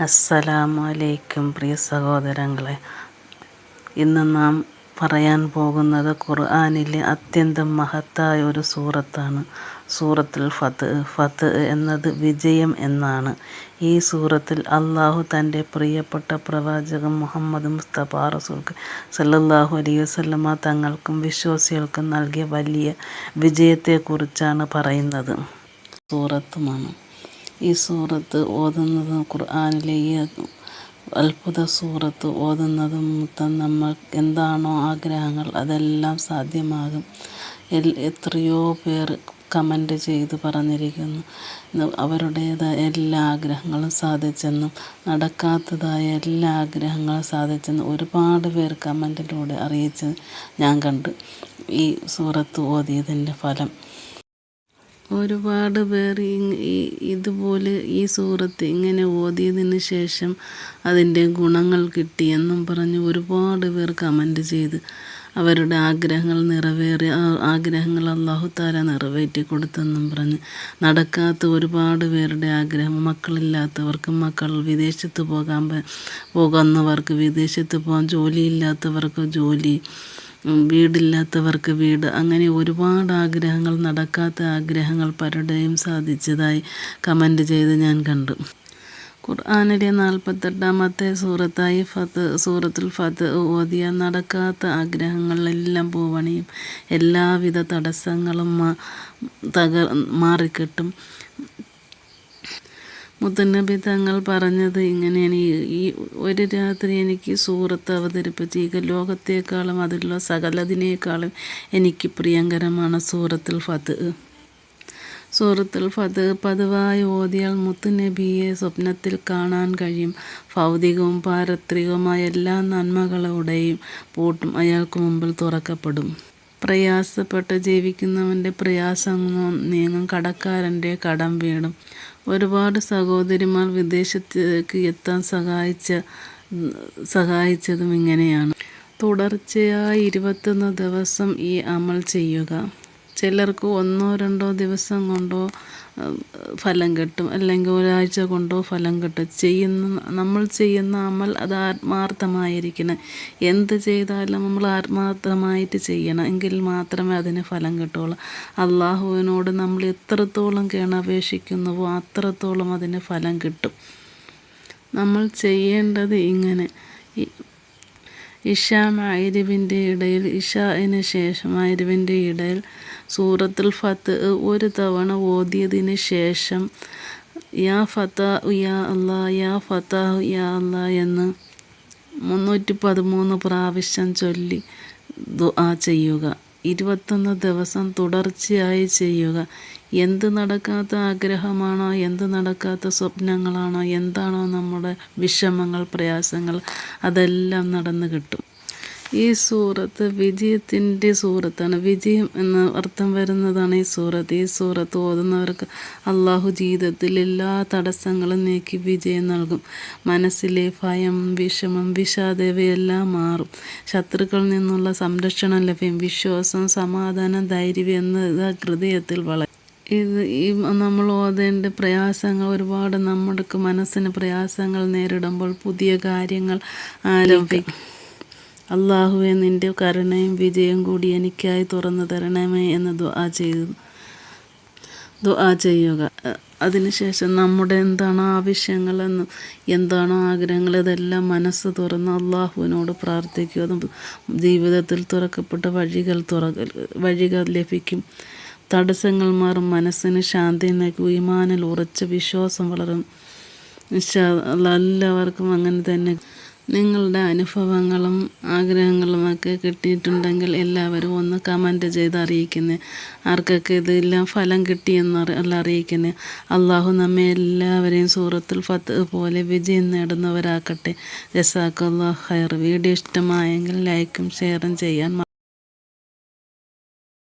അസ്സലാമു അലൈക്കും പ്രിയ സഹോദരങ്ങളെ. ഇന്ന് നാം പറയാൻ പോകുന്നത് ഖുർആാനിലെ അത്യന്തം മഹത്തായ ഒരു സൂറത്താണ്. സൂറത്തുൽ ഫത്ത് ഫത്ത് എന്നത് വിജയം എന്നാണ്. ഈ സൂറത്തിൽ അള്ളാഹു തന്റെ പ്രിയപ്പെട്ട പ്രവാചകൻ മുഹമ്മദ് മുസ്തഫ റസൂൽക്ക് സല്ലാഹു അലൈഹി വസല്ലമ തങ്ങൾക്കും വിശ്വാസികൾക്കും നൽകിയ വലിയ വിജയത്തെക്കുറിച്ചാണ് പറയുന്നത്. സൂറത്തുമാണ്. ഈ സൂറത്ത് ഓതുന്നതും ഖുർആാനിലെ ഈ അത്ഭുത സൂറത്ത് ഓതുന്നതും മൊത്തം നമ്മൾ എന്താണോ ആഗ്രഹങ്ങൾ അതെല്ലാം സാധ്യമാകും. എത്രയോ പേർ കമന്റ് ചെയ്ത് പറഞ്ഞിരിക്കുന്നു. അവരുടേതായ എല്ലാ ആഗ്രഹങ്ങളും സാധിച്ചെന്നും നടക്കാത്തതായ എല്ലാ ആഗ്രഹങ്ങളും സാധിച്ചെന്നും ഒരുപാട് പേർ കമന്റിലൂടെ അറിയിച്ച് ഞാൻ കണ്ട് ഈ സൂറത്ത് ഓതിയതിന്റെ ഫലം. ഒരുപാട് പേർ ഈ ഇതുപോലെ ഈ സൂറത്ത് ഇങ്ങനെ ഓതിയതിന് ശേഷം അതിന്റെ ഗുണങ്ങൾ കിട്ടിയെന്നും പറഞ്ഞ് ഒരുപാട് പേർ കമന്റ് ചെയ്ത് അവരുടെ ആഗ്രഹങ്ങൾ നിറവേറി ആഗ്രഹങ്ങൾ അള്ളാഹു താല നിറവേറ്റി കൊടുത്തെന്നും പറഞ്ഞ് നടക്കാത്ത ഒരുപാട് പേരുടെ ആഗ്രഹം മക്കളില്ലാത്തവർക്ക് മക്കൾ വിദേശത്ത് പോകാൻ പോകുന്നവർക്ക് വിദേശത്ത് പോകാൻ ജോലിയില്ലാത്തവർക്ക് ജോലി വീടില്ലാത്തവർക്ക് വീട് അങ്ങനെ ഒരുപാട് ആഗ്രഹങ്ങൾ നടക്കാത്ത ആഗ്രഹങ്ങൾ പലരുടെയും സാധിച്ചതായി കമന്റ് ചെയ്ത് ഞാൻ കണ്ടു. ഖുർആാനിലെ നാൽപ്പത്തെട്ടാമത്തെ സൂറത്തായി ഫത്ത് സൂറത്തുൽ ഫത്ത് ഓതിയ നടക്കാത്ത ആഗ്രഹങ്ങളെല്ലാം പോവണിയും എല്ലാവിധ തടസ്സങ്ങളും തകർ മാറിക്കിട്ടും. മുത്തനബി തങ്ങൾ പറഞ്ഞത് ഇങ്ങനെയാണ്. ഈ ഒരു രാത്രി എനിക്ക് സൂറത്ത് അവതരിപ്പിച്ച് ഈ ലോകത്തേക്കാളും അതിലുള്ള സകലതിനേക്കാളും എനിക്ക് പ്രിയങ്കരമാണ് സൂറത്തുൽ ഫത്ത്. സൂറത്തുൽ ഫത് പതിവായി ഓതിയാൽ മുത്തുനബിയെ സ്വപ്നത്തിൽ കാണാൻ കഴിയും. ഭൗതികവും പാരത്രികവുമായ എല്ലാ നന്മകളുടെയും പൂട്ടും അയാൾക്ക് മുമ്പിൽ തുറക്കപ്പെടും. പ്രയാസപ്പെട്ട് ജീവിക്കുന്നവന്റെ പ്രയാസം നീങ്ങും. കടക്കാരന്റെ കടം വീടും ഒരുപാട് സഹോദരിമാർ വിദേശത്തേക്ക് എത്താൻ സഹായിച്ച സഹായിച്ചതും ഇങ്ങനെയാണ്. തുടർച്ചയായി ഇരുപത്തൊന്ന് ദിവസം ഈ അമൽ ചെയ്യുക. ചിലർക്ക് ഒന്നോ രണ്ടോ ദിവസം കൊണ്ടോ ഫലം കിട്ടും. അല്ലെങ്കിൽ ഒരാഴ്ച കൊണ്ടോ ഫലം കിട്ടും. ചെയ്യുന്ന നമ്മൾ ചെയ്യുന്ന അമൽ അത് ആത്മാർത്ഥമായിരിക്കണം. എന്ത് ചെയ്താലും നമ്മൾ ആത്മാർത്ഥമായിട്ട് ചെയ്യണം. എങ്കിൽ മാത്രമേ അതിന് ഫലം കിട്ടുള്ളൂ. അള്ളാഹുവിനോട് നമ്മൾ എത്രത്തോളം കേണപേക്ഷിക്കുന്നുവോ അത്രത്തോളം അതിന് ഫലം കിട്ടും. നമ്മൾ ചെയ്യേണ്ടത് ഇങ്ങനെ. ഇഷ മൈരുവിന്റെ ഇടയിൽ ഇഷ അതിന് ശേഷം മൈരുവിന്റെ ഇടയിൽ സൂറത്തുൽ ഫത്ത് ഒരു തവണ ഓതിയതിന് ശേഷം യാ ഫത്ത യാ അല്ലാ യാ ഫത്ത യാ അല്ലാ എന്ന് മുന്നൂറ്റി പതിമൂന്ന് പ്രാവശ്യം ചൊല്ലി ദുആ ചെയ്യുക. ഇരുപത്തൊന്ന് ദിവസം തുടർച്ചയായി ചെയ്യുക. എന്ത് നടക്കാത്ത ആഗ്രഹമാണോ എന്ത് നടക്കാത്ത സ്വപ്നങ്ങളാണോ എന്താണോ നമ്മുടെ വിഷമങ്ങൾ പ്രയാസങ്ങൾ അതെല്ലാം നടന്നു കിട്ടും. ഈ സൂറത്ത് വിജയത്തിന്റെ സൂറത്താണ്. വിജയം എന്ന അർത്ഥം വരുന്നതാണ് ഈ സൂറത്ത്. ഈ സൂറത്ത് ഓതുന്നവർക്ക് അള്ളാഹു ജീവിതത്തിൽ എല്ലാ തടസ്സങ്ങളും നീക്കി വിജയം നൽകും. മനസ്സിലെ ഭയം വിഷമം വിഷാദവയെല്ലാം മാറും. ശത്രുക്കളിൽ നിന്നുള്ള സംരക്ഷണം ലഭ്യം വിശ്വാസം സമാധാനം ധൈര്യം എന്നത് ഹൃദയത്തിൽ വളരും. ഇത് ഈ നമ്മൾ ഓതേണ്ട പ്രയാസങ്ങൾ ഒരുപാട് നമ്മുടെ മനസ്സിന് പ്രയാസങ്ങൾ നേരിടുമ്പോൾ പുതിയ കാര്യങ്ങൾ ആരംഭിക്കും. അള്ളാഹുവെ നിന്റെ കരുണയും വിജയം കൂടി എനിക്കായി തുറന്നു തരണമേ എന്ന് ദുആ ചെയ്തു. ദുആ ചെയ്യുക. അതിനുശേഷം നമ്മുടെ എന്താണ് ആവശ്യങ്ങളെന്ന് എന്താണ് ആഗ്രഹങ്ങൾ ഇതെല്ലാം മനസ്സ് തുറന്ന് അള്ളാഹുവിനോട് പ്രാർത്ഥിക്കുക. ജീവിതത്തിൽ തുറക്കപ്പെട്ട വഴികൾ തുറ വഴികൾ ലഭിക്കും. തടസ്സങ്ങൾ മാറും. മനസ്സിന് ശാന്തി നൽകും. ഈമാനിൽ ഉറച്ച വിശ്വാസം വളരും. എല്ലാവർക്കും അങ്ങനെ തന്നെ നിങ്ങളുടെ അനുഭവങ്ങളും ആഗ്രഹങ്ങളും ആഗ്രഹങ്ങളുമൊക്കെ കിട്ടിയിട്ടുണ്ടെങ്കിൽ എല്ലാവരും ഒന്ന് കമന്റ് ചെയ്ത് അറിയിക്കുന്നത് ആർക്കൊക്കെ ഇതെല്ലാം ഫലം കിട്ടിയെന്ന് അറിയിക്കുന്നത് അള്ളാഹു നമ്മെ എല്ലാവരെയും സൂറത്തിൽ ഫത്ത് പോലെ വിജയം നേടുന്നവരാക്കട്ടെ. ജസാഖ് അള്ളാഹ് ഹയർ വീഡിയോ ഇഷ്ടമായെങ്കിൽ ലൈക്കും ഷെയറും ചെയ്യാൻ